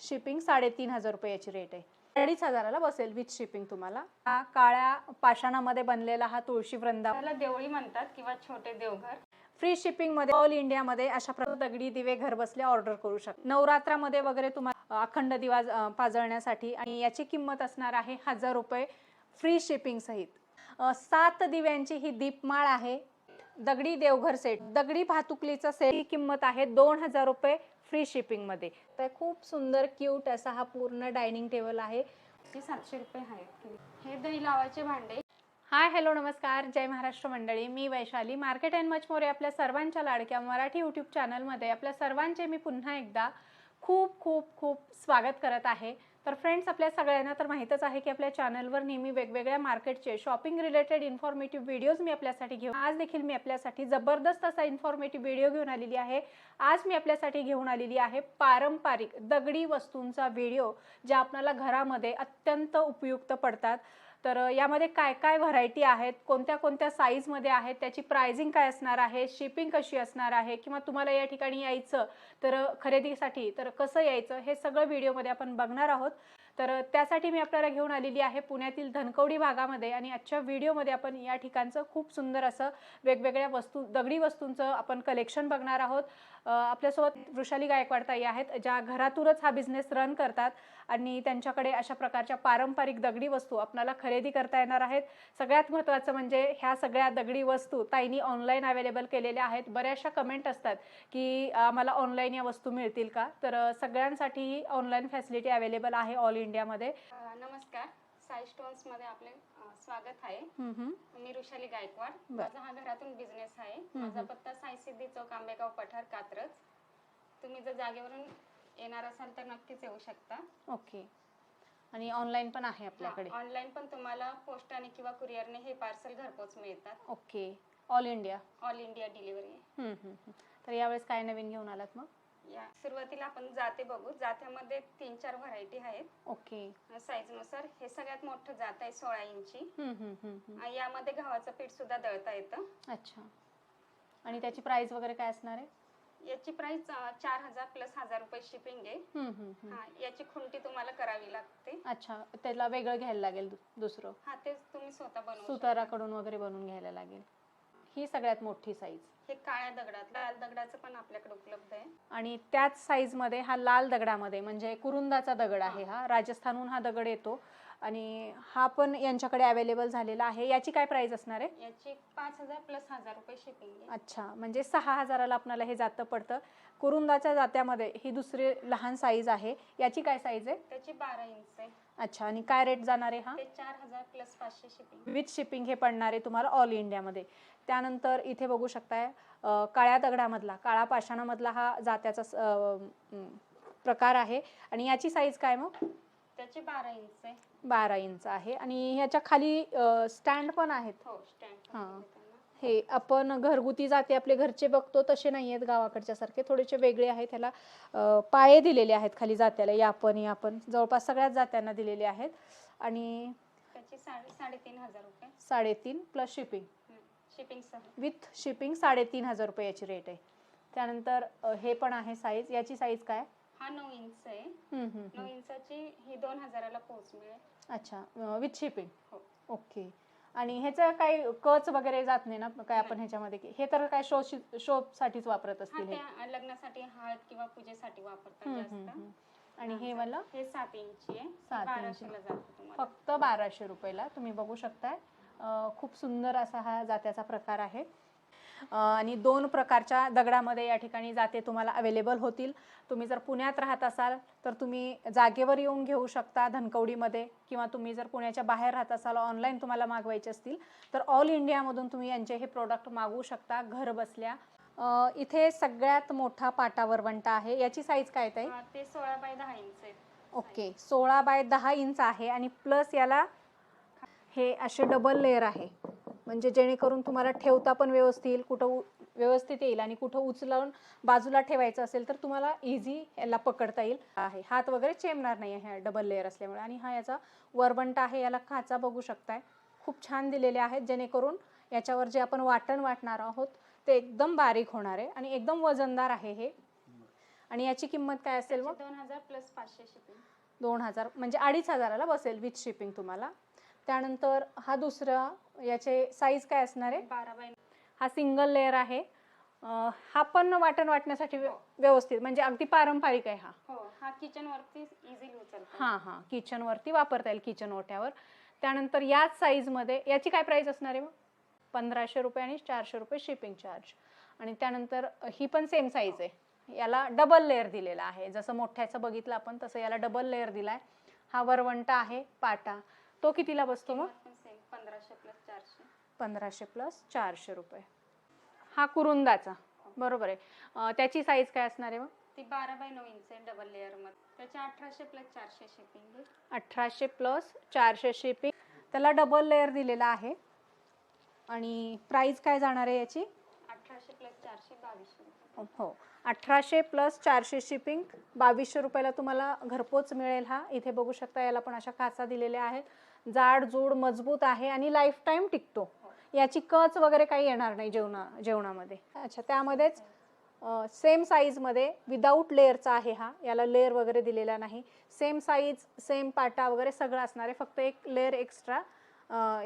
Shipping साडेतीन हजार रुपये याची रेट आहे. अडीच हजाराला बसेल विथ शिपिंग तुम्हाला. हा काळ्या पाषाणामध्ये बनलेला हा तुळशी त्याला देवळी म्हणतात किंवा छोटे देवघर. फ्री शिपिंगमध्ये ऑल इंडियामध्ये अशा प्रकारे दगडी दिवे घर बसल्या ऑर्डर करू शकता. नवरात्रामध्ये वगैरे तुम्हाला अखंड दिवा पाजळण्यासाठी आणि याची किंमत असणार आहे हजार रुपये फ्री शिपिंग सहित. सात दिव्यांची ही दीपमाळ आहे. दगडी देवघर सेट दगडी भातुकलीचा सेट ही किंमत आहे दोन हजार रुपये फ्री शिपिंगमध्ये. तर खूप सुंदर क्यूट असा हा पूर्ण डायनिंग टेबल आहे. सातशे रुपये आहे. हे दही लावायचे भांडे. हाय हॅलो नमस्कार. जय महाराष्ट्र मंडळी. मी Vaishali. Market and much more आपल्या सर्वांच्या लाडक्या मराठी यूट्यूब चॅनलमध्ये आपल्या सर्वांचे मी पुन्हा एकदा खूप खूप खूप स्वागत करत आहे. तर फ्रेंड्स आपल्या सगळ्यांना तर माहीतच आहे की आपल्या चॅनलवर नेहमी वेगवेगळ्या मार्केटचे शॉपिंग रिलेटेड इन्फॉर्मेटिव्ह व्हिडिओज मी आपल्यासाठी घेऊन आज देखील मी आपल्यासाठी जबरदस्त असा इन्फॉर्मेटिव्ह व्हिडिओ घेऊन आलेली आहे. आज मी आपल्यासाठी घेऊन आलेली आहे पारंपरिक दगडी वस्तूंचा व्हिडिओ ज्या आपल्याला घरामध्ये अत्यंत उपयुक्त पडतात. तर यामध्ये काय काय व्हरायटी आहेत? कोणत्या कोणत्या साईजमध्ये आहेत? त्याची प्रायझिंग काय असणार आहे? शिपिंग कशी असणार आहे? किंवा तुम्हाला या ठिकाणी यायचं तर खरेदीसाठी तर कसं यायचं? हे सगळं व्हिडिओमध्ये आपण बघणार आहोत. तर त्यासाठी मी आपल्याला घेऊन आलेली आहे पुण्यातील धनकवडी भागामध्ये आणि आजच्या व्हिडिओमध्ये आपण या ठिकाणचं खूप सुंदर असं वेगवेगळ्या वस्तू दगडी वस्तूंचं आपण कलेक्शन बघणार आहोत. आपल्यासोबत वृषाली गायकवाड ताई आहेत ज्या घरातूनच हा बिझनेस रन करतात. आणि त्यांच्याकडे अशा प्रकारच्या पारंपरिक दगडी वस्तू आपल्याला खरेदी करता येणार आहेत. सगळ्यात महत्त्वाचं म्हणजे ह्या सगळ्या दगडी वस्तू ताईंनी ऑनलाईन अवेलेबल केलेल्या आहेत. बऱ्याचशा कमेंट असतात की आम्हाला ऑनलाईन या वस्तू मिळतील का? तर सगळ्यांसाठी ऑनलाईन फॅसिलिटी अवेलेबल आहे ऑल इंडियामध्ये नमस्कार. साई स्टोन्समध्ये आपले स्वागत आहे. मी ऋषाली गायकवाड. माझा हा घरातून बिझनेस आहे. माझा पत्ता साई सिद्धी चौक आंबेगाव पठार कात्रज. तुम्ही जर जागेवरून येणार असाल तर नक्कीच येऊ शकता. ओके. आणि ऑनलाईन पण आहे आपल्याकडे? ऑनलाईन पण तुम्हाला पोस्टाने किंवा कुरिअरने हे पार्सल घरपोच मिळतात. Okay. All India all India delivery hmm, hmm, hmm. तर यावेळेस काय नवीन घेऊन आलात मग? या सुरुवातीला आपण जाते बघू. जात्यामध्ये तीन चार व्हरायटी आहेत. ओके. साईजनुसार. हे सगळ्यात मोठं जात आहे सोळा इंची. हम्म, हम्म, हम्म, यामध्ये गव्हाचं पीठ सुद्धा दळता येतं. अच्छा. आणि त्याची प्राइस वगैरे काय असणार आहे? याची प्राइस चार हजार प्लस हजार रुपये शिपिंग आहे. हा याची खुंटी तुम्हाला करावी लागते. अच्छा त्याला वेगळं घ्यायला लागेल दु- दुसरं? हा तेच तुम्ही स्वतः बनवू शकता. सुताराकडून वगैरे बनवून घ्यायला लागेल. ही सगळ्यात मोठी साईज हे काळ्या दगडात लाल दगडाचं पण आपल्याकडे उपलब्ध आहे. आणि त्याच साईजमध्ये हा लाल दगडामध्ये म्हणजे कुरुंदाचा दगड आहे हा राजस्थानहून हा दगड येतो. आणि हा पण यांच्याकडे अवेलेबल झालेला आहे. याची काय प्राइस असणार आहे? याची पाच हजार प्लस हजार रुपये शिपिंग अच्छा म्हणजे सहा हजाराला आपल्याला हे जातं पडतं. कुरुंदाच्या जात्यामध्ये ही दुसरी लहान साईज आहे. याची काय साईज आहे? त्याची बारा इंच आहे. अच्छा आणि काय रेट जाणार आहे हा? ते चार हजार प्लस पाचशे शिपिंग विथ शिपिंग हे पडणार आहे तुम्हाला ऑल इंडियामध्ये त्यानंतर इथे बघू शकताय अ, काळ्या दगडामधला काळा पाषाणामधला हा जात्याचा स- अ, म, प्रकार आहे. आणि याची साईज काय मग? त्याची बारा इंच आहे. बारा इंच आहे. आणि ह्याच्या खाली स्टँड पण आहेत. हो स्टँड हा. हे आपण घरगुती जाते आपले घरचे बघतो तसे नाही आहेत गावाकडच्या सारखे. थोडेसे वेगळे आहेत. त्याला पाये दिलेले आहेत खाली जात्याला. या पण या पण. जवळपास सगळ्याच जात्यांना दिलेले आहेत. आणि त्याची साडे साडेतीन हजार रुपये. साडेतीन plus shipping shipping with shipping साडेतीन हजार रुपये याची रेट आहे. त्यानंतर अ, हे पण आहे साईज याची साईज काय? हा नऊ इंच आहे. नऊ. इंचाची ही दोन हजाराला पोच मिळेल. अच्छा विथ शिपिंग हो. ओके. आणि ह्याचं काही कच वगैरे जात नाही ना? काय आपण ह्याच्यामध्ये की- हे तर काय शो शो साठीच वापरत हा असतील हे? त्या लग्नासाठी हळद किंवा पूजेसाठी वापरतात हम्म, हम्म, जास्त. आणि हे वाला? हे सात इंची आहे. सात इंची. बाराशेला जातो तुम्हाला. फक्त बाराशे रुपयाला. तुम्ही बघू शकताय. अं, खूप सुंदर असा हा जात्याचा प्रकार आहे. आणि दोन प्रकारच्या दगडामध्ये या ठिकाणी जाते तुम्हाला अवेलेबल होतील. तुम्ही जर पुण्यात राहत असाल तर तुम्ही जागेवर येऊन घेऊ शकता धनकवडीमध्ये किंवा तुम्ही जर पुण्याच्या बाहेर राहत असाल ऑनलाईन तुम्हाला मागवायचे असतील तर ऑल इंडियामधून तुम्ही यांचे हे प्रोडक्ट मागवू शकता घर बसल्या. इथे सगळ्यात मोठा पाटा वरवंटा आहे. याची साईज काय ताई? ते सोळा बाय दहा इंच आहेत ओके सोळा बाय दहा इंच आहे आणि प्लस याला हे असे डबल लेअर आहे. म्हणजे जेणेकरून तुम्हाला ठेवता पण व्यवस्थित कुठं उ- व्यवस्थित येईल आणि कुठं उचलून बाजूला ठेवायचं असेल तर तुम्हाला इझी याला पकडता येईल. आहे. हात वगैरे चेमणार नाही ह्या डबल लेअर असल्यामुळे आणि हा याचा वरवंटा आहे याला खाचा बघू शकताय. खूप छान दिलेले आहेत जेणेकरून याच्यावर जे आपण वाटण वाटणार आहोत ते एकदम बारीक होणार आहे आणि एकदम वजनदार आहे हे. आणि याची किंमत काय असेल मग? दोन हजार प्लस पाचशे शिपिंग दोन हजार म्हणजे अडीच हजाराला बसेल विथ शिपिंग तुम्हाला. त्यानंतर हा दुसरा याचे साईज काय असणार आहे? बारा बाय हा सिंगल लेअर आहे. अं, हा पण वाटण वाटण्यासाठी व्य- व्यवस्थित म्हणजे अगदी पारंपरिक आहे हा. हो हा किचन वरती इझिली उचलतो हां हां. किचनवरती वापरता येईल किचन ओट्यावर. त्यानंतर याच साईजमध्ये याची काय प्राईस असणार आहे मग? पंधराशे रुपये आणि चारशे रुपये शिपिंग चार्ज आणि त्यानंतर ही पण सेम साईज आहे. याला डबल लेअर दिलेला आहे. जसं मोठ्याचं बघितलं आपण तसं याला डबल लेअर दिलाय. हा वरवंटा आहे पाटा. तो कितीला बसतो मग? किंमत पण सेम पंधराशे प्लस पंधराशे प्लस चारशे रुपये. हा कुरुंदाचा. बरोबर आहे. त्याची साईज काय असणार आहे मग? ती बारा बाय नऊ इंच आहे डबल लेअरमध्ये. त्याचे अठराशे प्लस चारशे शिपिंग अठराशे प्लस चारशे शिपिंग त्याला डबल लेअर दिलेला आहे. आणि प्राईस काय जाणार आहे याची? अठराशे प्लस चारशे बावीसशे. हो. अठराशे प्लस चारशे शिपिंग बावीसशे रुपयाला तुम्हाला घरपोच मिळेल हा. इथे बघू शकता याला पण अशा काचा दिलेल्या आहेत. जाड जूड मजबूत आहे आणि लाईफ टाईम टिकतो. याची कच वगैरे काही येणार नाही जेवणा जेवणामध्ये. अच्छा त्यामध्येच सेम साईजमध्ये विदाऊट लेअरचा आहे हा. याला लेअर वगैरे दिलेला नाही. सेम साईज सेम पाटा वगैरे सगळं असणार आहे. फक्त एक लेअर एक्स्ट्रा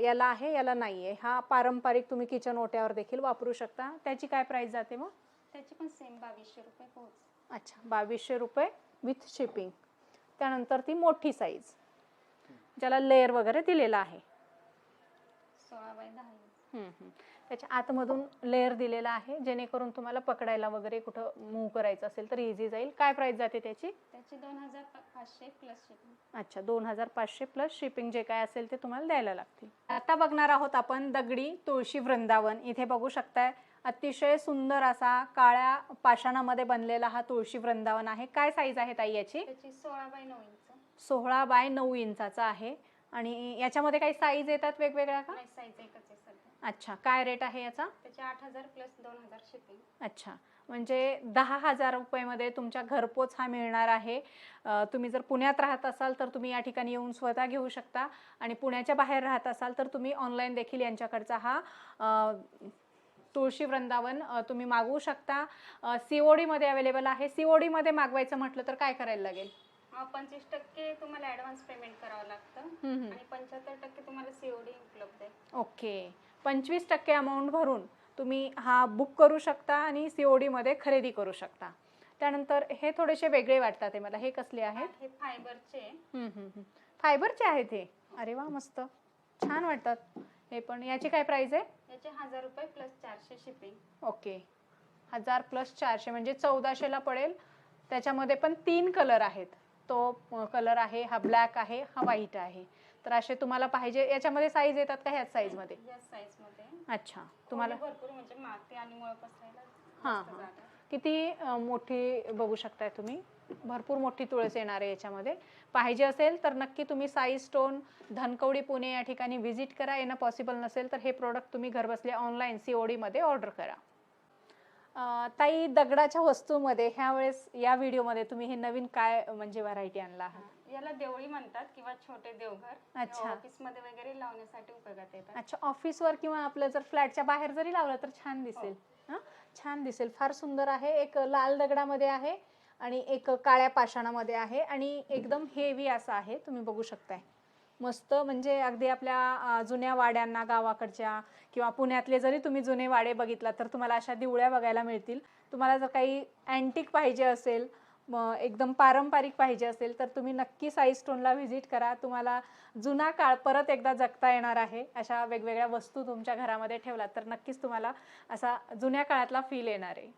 याला आहे याला नाही आहे हा पारंपरिक तुम्ही किचन ओट्यावर देखील वापरू शकता. त्याची काय प्राईस जाते मग? त्याची पण सेम बावीसशे रुपये पोहोच. अच्छा बावीसशे रुपये विथ शिपिंग त्यानंतर ती मोठी साईज ज्याला लेअर वगैरे दिलेला आहे. सोळा बाय दहा. त्याच्या आतमधून लेअर दिलेला आहे जेणेकरून तुम्हाला पकडायला वगैरे कुठं मूव्ह करायचं असेल तर इझी जाईल. काय प्राईस जाते त्याची? त्याची दोन हजार पाचशे प्लस शिपिंग अच्छा दोन हजार पाचशे प्लस शिपिंग जे काय असेल ते तुम्हाला द्यायला लागतील. आता बघणार आहोत आपण दगडी तुळशी वृंदावन. इथे बघू शकताय अतिशय सुंदर असा काळ्या पाषाणामध्ये बनलेला हा तुळशी वृंदावन आहे. काय साईज आहे ताई याची? सोळा बाय नऊ इंच. सोळा बाय नऊ इंचाचा आहे. आणि याच्यामध्ये काही साईज येतात वेगवेगळ्या का? साईज एकच अच्छा काय रेट आहे याचा? त्याचे आठ हजार प्लस दोन हजार शिपिंग अच्छा म्हणजे दहा हजार रुपयेमध्ये तुमच्या घरपोच हा मिळणार आहे. तुम्ही जर पुण्यात राहत असाल तर तुम्ही या ठिकाणी येऊन स्वतः घेऊ शकता. आणि पुण्याच्या बाहेर राहत असाल तर तुम्ही ऑनलाईन देखील यांच्याकडचा हा तुळशी वृंदावन तुम्ही मागवू शकता. सी ओ डीमध्ये अवेलेबल आहे. सी ओ डीमध्ये मागवायचं म्हटलं तर काय करायला लागेल? पंचवीस टक्के तुम्हाला ऍडव्हान्स पेमेंट करावं लागतं. आणि पंच्याहत्तर टक्के तुम्हाला सीओडी उपलब्ध आहे ओके. पंचवीस टक्के अमाऊंट भरून तुम्ही हा बुक करू शकता आणि सी ओ डीमध्ये खरेदी करू शकता. त्यानंतर हे थोडेसे वेगळे वाटतात हे मला. हे कसले आहेत? हे फायबरचे. फायबरचे आहेत हे. अरे वा मस्त. छान वाटतात. हे पण. याची काय प्राइस आहे? याचे हजार रुपये प्लस चारशे शिपिंग ओके. हजार प्लस चारशे म्हणजे चौदाशेला पडेल. त्याच्यामध्ये पण तीन कलर आहेत. तो कलर आहे हा ब्लॅक आहे हा व्हाईट आहे. तर असे तुम्हाला पाहिजे याच्यामध्ये साईज येतात का ह्याच साईजमध्ये या साईजमध्ये अच्छा तुम्हाला भरपूर म्हणजे माती आणि मुळ पसरायला हा, जास्त हा. जागा आहे. किती मोठी बघू शकताय तुम्ही भरपूर मोठी तुळस येणार आहे याच्यामध्ये पाहिजे असेल तर नक्की तुम्ही साई स्टोन धनकवडी पुणे या ठिकाणी व्हिजिट करा येणं पॉसिबल नसेल तर हे प्रोडक्ट तुम्ही घरबसल्या ऑनलाईन सी ओ डीमध्ये ऑर्डर करा ताई दगडाच्या वस्तूमध्ये ह्या वेळेस या व्हिडिओमध्ये तुम्ही हे नवीन काय म्हणजे व्हरायटी आणला आहात. याला देवळी म्हणतात किंवा छोटे देवघर. अच्छा. ऑफिसमध्ये वगैरे लावण्यासाठी उपयोगात येतात. अच्छा ऑफिसवर किंवा आपलं जर फ्लॅटच्या बाहेर जरी लावलं तर छान दिसेल. हां. छान दिसेल. फार सुंदर आहे. एक लाल दगडामध्ये आहे आणि एक काळ्या पाषाणामध्ये आहे आणि एकदम हेवी असं आहे. तुम्ही बघू शकताय. मस्त म्हणजे अगदी आपल्या अं, जुन्या वाड्यांना गावाकडच्या किंवा पुण्यातले जरी तुम्ही जुने वाडे बघितला तर तुम्हाला अशा दिवळ्या बघायला मिळतील. तुम्हाला जर काही अँटिक पाहिजे असेल एकदम पारंपरिक पाहिजे असेल तर तुम्ही नक्की साई स्टोनला व्हिजिट करा. तुम्हाला जुना काळ परत एकदा जगता येणार आहे अशा वेगवेगळ्या वस्तू तुमच्या घरामध्ये ठेवलात तर नक्कीच तुम्हाला असा जुन्या काळातला फील येणार आहे.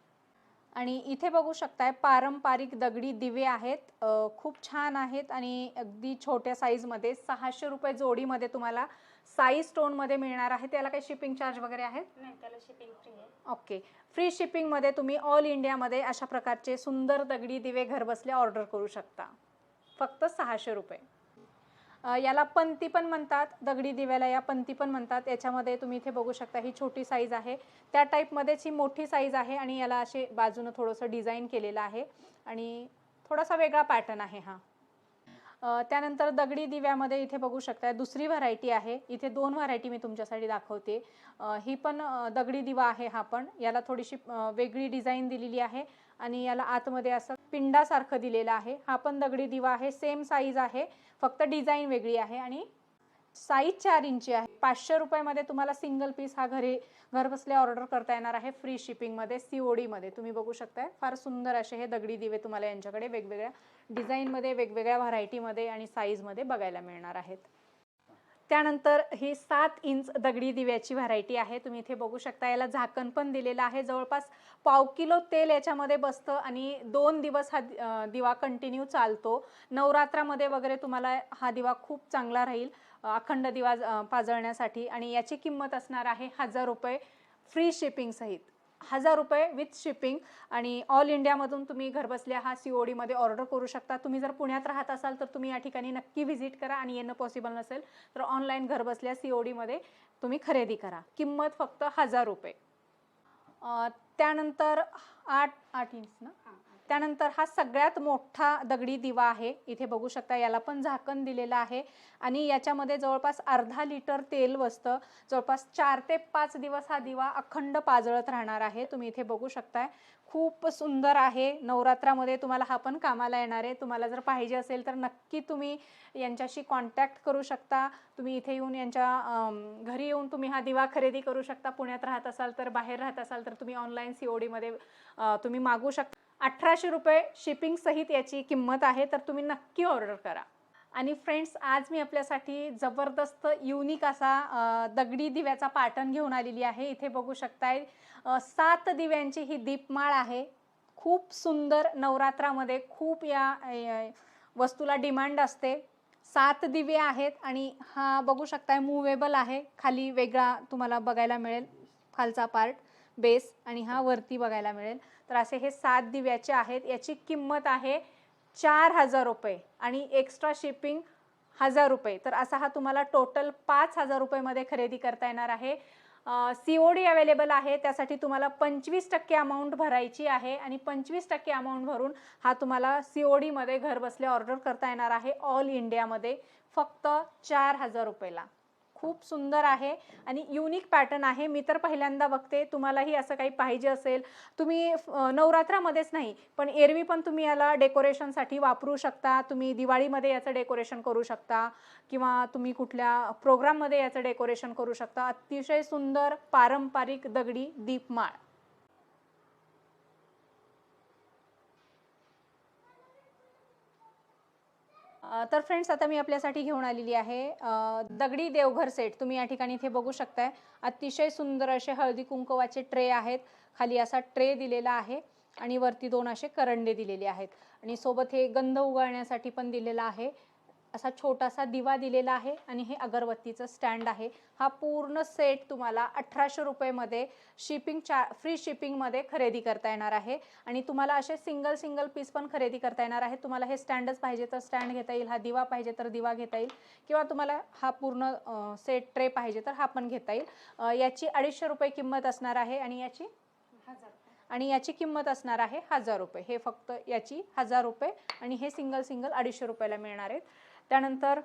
आणि इथे बघू शकताय पारंपरिक दगडी दिवे आहेत खूप छान आहेत आणि अगदी छोट्या साईजमध्ये सहाशे रुपये जोडीमध्ये तुम्हाला साई स्टोनमध्ये मिळणार आहे. त्याला काही शिपिंग चार्ज वगैरे आहेत? नाही त्याला शिपिंग फ्री आहे. ओके फ्री शिपिंगमध्ये तुम्ही ऑल इंडियामध्ये अशा प्रकारचे सुंदर दगडी दिवे घरबसल्या ऑर्डर करू शकता. फक्त सहाशे रुपये. अ, याला पंती पण म्हणतात. दगडी दिव्याला या पंती पण म्हणतात. याच्यामध्ये तुम्ही इथे बघू शकता ही छोटी साईज आहे. त्या टाईपमध्येच ही मोठी साईज आहे आणि याला असे बाजूनं थोडंसं डिझाईन केलेलं आहे. आणि थोडासा वेगळा पॅटर्न आहे हा. त्यानंतर दगडी दिव्यामध्ये इथे बघू शकताय दुसरी व्हरायटी आहे. इथे दोन व्हरायटी मी तुमच्यासाठी दाखवते. ही पण दगडी दिवा आहे हा पण. याला थोडीशी वेगळी डिझाईन दिलेली आहे आणि याला आतमध्ये असं पिंडासारखं दिलेलं आहे. हा पण दगडी दिवा आहे सेम साईज आहे फक्त डिझाईन वेगळी आहे आणि साईज चार इंची आहे. पाचशे रुपयामध्ये तुम्हाला सिंगल पीस हा घरी घरबसल्या ऑर्डर करता येणार आहे फ्री शिपिंगमध्ये सी ओ डीमध्ये तुम्ही बघू शकताय फार सुंदर असे हे दगडी दिवे तुम्हाला यांच्याकडे वेगवेगळ्या डिझाईनमध्ये वेगवेगळ्या व्हरायटीमध्ये आणि साईजमध्ये बघायला मिळणार आहेत. त्यानंतर ही सात इंच दगडी दिव्याची व्हरायटी आहे. तुम्ही इथे बघू शकता याला झाकण पण दिलेलं आहे. जवळपास पाव किलो तेल याच्यामध्ये बसतं आणि दोन दिवस हा दि- दिवा कंटिन्यू चालतो. नवरात्रामध्ये वगैरे तुम्हाला हा दिवा खूप चांगला राहील अखंड दिवा पाजळण्यासाठी. आणि याची किंमत असणार आहे हजार रुपये फ्री शिपिंग सहित. हजार रुपये विथ शिपिंग आणि ऑल इंडियामधून तुम्ही घरबसल्या हा सी ओ डीमध्ये ऑर्डर करू शकता. तुम्ही जर पुण्यात राहत असाल तर तुम्ही या ठिकाणी नक्की व्हिजिट करा आणि येणं पॉसिबल नसेल तर ऑनलाईन घरबसल्या सी ओ डीमध्ये तुम्ही खरेदी करा. किंमत फक्त हजार रुपये. त्यानंतर आठ आठ इंच ना? त्यानंतर हा सगळ्यात मोठा दगडी दिवा आहे. इथे बघू शकता याला पण झाकण दिलेलं आहे. आणि याच्यामध्ये जवळपास अर्धा लिटर तेल बसतं. जवळपास चार ते पाच दिवस हा दिवा अखंड पाजळत राहणार आहे. तुम्ही इथे बघू शकताय. खूप सुंदर आहे. नवरात्रामध्ये तुम्हाला हा पण कामाला येणार आहे. तुम्हाला जर पाहिजे असेल तर नक्की तुम्ही यांच्याशी कॉन्टॅक्ट करू शकता. तुम्ही इथे येऊन यांच्या घरी येऊन तुम्ही हा दिवा खरेदी करू शकता. पुण्यात राहत असाल तर बाहेर राहत असाल तर तुम्ही ऑनलाईन सी ओ डीमध्ये तुम्ही मागू शकता. अठराशे रुपये शिपिंग सहित याची किंमत आहे तर तुम्ही नक्की ऑर्डर करा. आणि फ्रेंड्स आज मी आपल्यासाठी जबरदस्त युनिक असा दगडी दिव्याचा पाटण घेऊन आलेली आहे. इथे बघू शकताय सात दिव्यांची ही दीपमाळ आहे. खूप सुंदर नवरात्रामध्ये खूप या वस्तूला डिमांड असते. सात दिवे आहेत आणि हा बघू शकताय मुवेबल आहे. खाली वेगळा तुम्हाला बघायला मिळेल खालचा पार्ट बेस आणि हा वरती बघायला मिळेल. तर असे हे सात दिव्याचे आहेत. याची किंमत आहे चार हजार रुपये आणि एक्स्ट्रा शिपिंग हजार रुपये. तर असा हा तुम्हाला टोटल पाच हजार रुपयेमध्ये खरेदी करता येणार आहे. सी ओ डी अवेलेबल आहे. त्यासाठी तुम्हाला पंचवीस टक्के अमाऊंट भरायची आहे आणि पंचवीस टक्के अमाऊंट भरून हा तुम्हाला सी ओ डीमध्ये घरबसल्या ऑर्डर करता येणार आहे ऑल इंडियामध्ये फक्त चार हजार रुपयेला. खूप सुंदर आहे आणि युनिक पॅटर्न आहे. मी तर पहिल्यांदा बघते. तुम्हालाही असं काही पाहिजे असेल. तुम्ही नवरात्रामध्येच नाही पण एरवी पण तुम्ही याला डेकोरेशनसाठी वापरू शकता. तुम्ही दिवाळीमध्ये याचं डेकोरेशन करू शकता किंवा तुम्ही कुठल्या प्रोग्राममध्ये याचं डेकोरेशन करू शकता. अतिशय सुंदर पारंपरिक दगडी दीपमाळ अ, तर फ्रेंड्स आता मी आपल्यासाठी घेऊन आलेली आहे दगडी देवघर सेट. तुम्ही या ठिकाणी इथे बघू शकताय. अतिशय सुंदर असे हळदी कुंकवाचे ट्रे आहेत. खाली असा ट्रे दिलेला आहे आणि वरती दोन असे करंडे दिलेले आहेत. आणि सोबत हे गंध उगाळण्यासाठी पण दिलेला आहे. असा छोटासा दिवा दिलेला आहे आणि हे अगरबत्तीचं स्टँड आहे. हा पूर्ण सेट तुम्हाला अठराशे रुपयेमध्ये शिपिंग चा फ्री शिपिंगमध्ये खरेदी करता येणार आहे. आणि तुम्हाला असे सिंगल सिंगल पीस पण खरेदी करता येणार आहे. तुम्हाला हे स्टँडच पाहिजे तर स्टँड घेता येईल हा दिवा पाहिजे तर दिवा घेता येईल. किंवा तुम्हाला हा पूर्ण सेट ट्रे पाहिजे तर हा पण घेता येईल. याची अडीचशे रुपये किंमत असणार आहे आणि याची हजार आणि याची किंमत असणार आहे हजार रुपये. हे फक्त याची हजार रुपये आणि हे सिंगल सिंगल अडीचशे रुपयाला मिळणार आहेत. त्यानंतर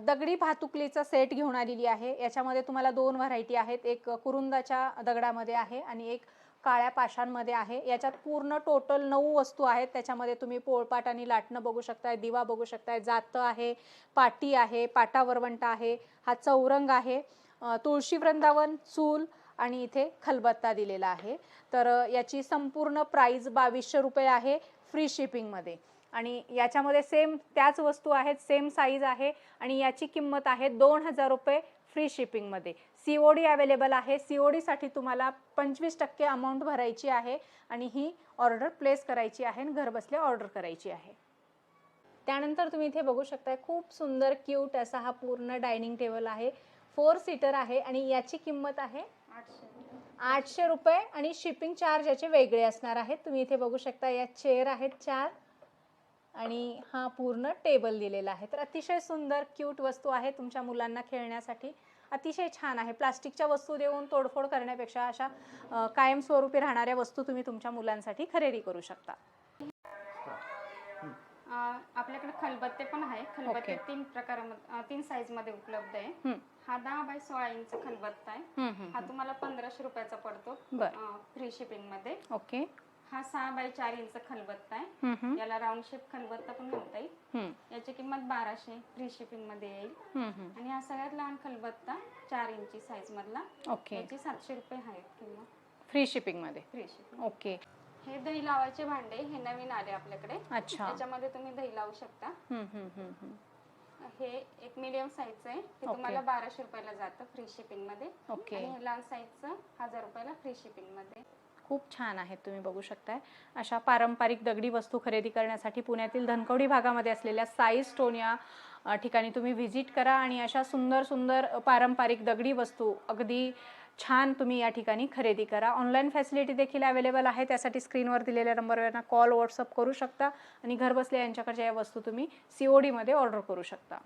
दगडी भातुकलीचा सेट घेऊन आलेली आहे. याच्यामध्ये तुम्हाला दोन व्हरायटी आहेत. एक कुरुंदाच्या दगडामध्ये आहे आणि एक काळ्या पाशांमध्ये आहे. याच्यात पूर्ण टोटल नऊ वस्तू आहेत. त्याच्यामध्ये तुम्ही पोळपाट आणि लाटणं बघू शकताय दिवा बघू शकताय जातं आहे पाटी आहे पाटावरवंट आहे हा चौरंग आहे. तुळशी वृंदावन चूल आणि इथे खलबत्ता दिलेला आहे. तर याची संपूर्ण प्राईज बावीसशे रुपये आहे फ्री शिपिंगमध्ये आणि याच्यामध्ये सेम त्याच वस्तू आहेत सेम साईज आहे आणि याची किंमत आहे दोन हजार रुपये फ्री शिपिंगमध्ये सी ओ डी अवेलेबल आहे. सी ओ डीसाठी तुम्हाला पंचवीस टक्के अमाऊंट भरायची आहे आणि ही ऑर्डर प्लेस करायची आहे आणि घरबसल्या ऑर्डर करायची आहे. त्यानंतर तुम्ही इथे बघू शकताय खूप सुंदर क्यूट असा हा पूर्ण डायनिंग टेबल आहे. फोर सीटर आहे आणि याची किंमत आहे आठशे रुपये. आठशे रुपये आणि शिपिंग चार्ज याचे वेगळे असणार आहेत. तुम्ही इथे बघू शकता या चेअर आहेत चार. आणि हा पूर्ण टेबल दिलेला आहे. तर अतिशय सुंदर क्यूट वस्तू आहे तुमच्या मुलांना खेळण्यासाठी. अतिशय छान आहे. प्लास्टिकच्या वस्तू देऊन तोडफोड करण्यापेक्षा अशा कायमस्वरूपी राहणाऱ्या वस्तू तुम्ही तुमच्या मुलांसाठी खरेदी करू शकता. आपल्याकडे खलबत्ते पण आहे खलबत्ते ओके. तीन प्रकारामध्ये तीन साईजमध्ये उपलब्ध आहे. हा दहा बाय सोळा इंच खलबत्ता आहे. हा तुम्हाला पंधराशे रुपयाचा पडतो फ्री शिपिंगमध्ये. ओके. हा सहा बाय चार इंच खलबत्ता आहे. हम्म, हम्म, याला राऊंड शेप खलबत्ता पण म्हणता येईल. हम्म, याची किंमत बाराशे फ्री शिपिंगमध्ये येईल. हम्म, हम्म. आणि हा सगळ्यात लहान खलबत्ता चार इंची साईज मधला. ओके. याची सातशे रुपये आहे किंमत. फ्री शिपिंगमध्ये फ्री शिपिंग ओके. हे दही लावायचे भांडे हे नवीन आले आपल्याकडे. अच्छा. त्याच्यामध्ये तुम्ही दही लावू शकता. हम्म, हम्म, हम्म, हम्म. हे एक मीडियम साईजचं आहे. हे. तुम्हाला बाराशे रुपयाला जातं फ्री शिपिंगमध्ये. ओके. आणि हे लहान साईजचं हजार रुपयाला फ्री शिपिंगमध्ये. खूप छान आहेत तुम्ही बघू शकताय. अशा पारंपरिक दगडी वस्तू खरेदी करण्यासाठी पुण्यातील धनकवडी भागामध्ये असलेल्या साई स्टोन या ठिकाणी तुम्ही व्हिजिट करा आणि अशा सुंदर सुंदर पारंपरिक दगडी वस्तू अगदी छान तुम्ही या ठिकाणी खरेदी करा. ऑनलाईन फॅसिलिटी देखील अवेलेबल आहे त्यासाठी स्क्रीनवर दिलेल्या नंबरवरना कॉल व्हॉट्सअप करू शकता आणि घरबसल्या यांच्याकडच्या या वस्तू तुम्ही सी ओ डीमध्ये ऑर्डर करू शकता.